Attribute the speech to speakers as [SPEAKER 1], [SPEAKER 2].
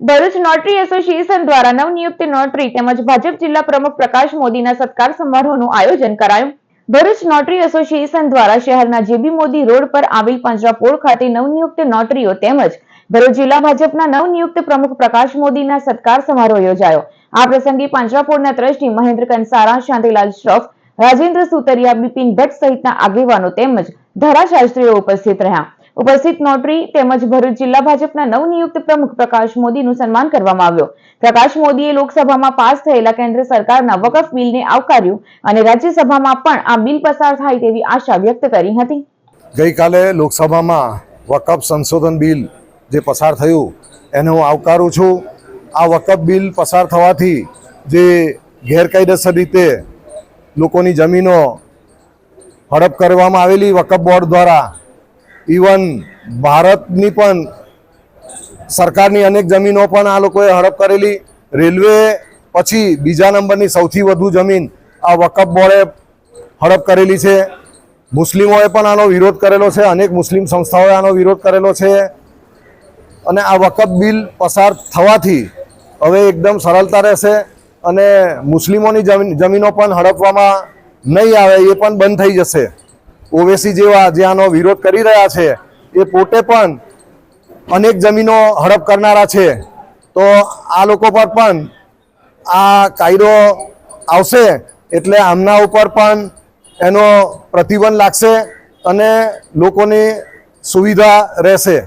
[SPEAKER 1] Bharuch notary association દ્વારા નવનિયુક્ત notary તેમજ ભાજપ જિલ્લા પ્રમુખ પ્રકાશ મોદીના સત્કાર સમારોહનું આયોજન કરાયું. ભરૂચ નોટરી એસોસિએશન દ્વારા શહેરના જેબી મોદી રોડ પર આવેલ પાંજરાપોળ ખાતે નવનિયુક્ત નોટરીઓ તેમજ ભરૂચ જિલ્લા ભાજપના નવનિયુક્ત પ્રમુખ પ્રકાશ મોદીના સત્કાર સમારોહ યોજાયો. આ પ્રસંગે પાંજરાપોળના ટ્રસ્ટી મહેન્દ્ર કંસારા, શાંતિલાલ શ્રોફ, રાજેન્દ્ર સુતરિયા, બિપિન ભટ્ટ સહિતના આગેવાનો તેમજ ધારાશાસ્ત્રીઓ ઉપસ્થિત રહ્યા. ઉપસ્થિત નોટરી તેમજ ભરૂચ જિલ્લા ભાજપના નવનિયુક્ત પ્રમુખ પ્રકાશ મોદીનું સન્માન કરવામાં આવ્યું. પ્રકાશ મોદીએ લોકસભામાં પાસ થયેલા કેન્દ્ર સરકારના વકફ બિલને આવકાર્યું અને રાજ્યસભામાં પણ આ બિલ પસાર થાય તેવી આશા વ્યક્ત કરી હતી.
[SPEAKER 2] ગઈકાલે લોકસભામાં વકફ સંશોધન બિલ જે પસાર થયું, એને હું આવકારું છું. આ વકફ બિલ પસાર થવાથી જે ગેરકાયદેસર રીતે લોકોની જમીનો હડપ કરવામાં આવેલી વકફ બોર્ડ દ્વારા ઇવન ભારતની પણ સરકારની અનેક જમીનો પણ આ લોકોએ હડપ કરેલી. રેલવે પછી બીજા નંબરની સૌથી વધુ જમીન આ વકફ બોર્ડે હડપ કરેલી છે. મુસ્લિમોએ પણ આનો વિરોધ કરેલો છે. અનેક મુસ્લિમ સંસ્થાઓએ આનો વિરોધ કરેલો છે. અને આ વકફ બિલ પસાર થવાથી હવે એકદમ સરળતા રહેશે અને મુસ્લિમોની જમીન પણ હડપવામાં નહીં આવે, એ પણ બંધ થઈ જશે. ઓવેસી જેવા જે આનો વિરોધ કરી રહ્યા છે, એ પોતે પણ અનેક જમીનો હડપ કરનારા છે. તો આ લોકો પર પણ આ કાયદો આવશે એટલે આમના ઉપર પણ એનો પ્રતિબંધ લાગશે અને લોકોની સુવિધા રહેશે.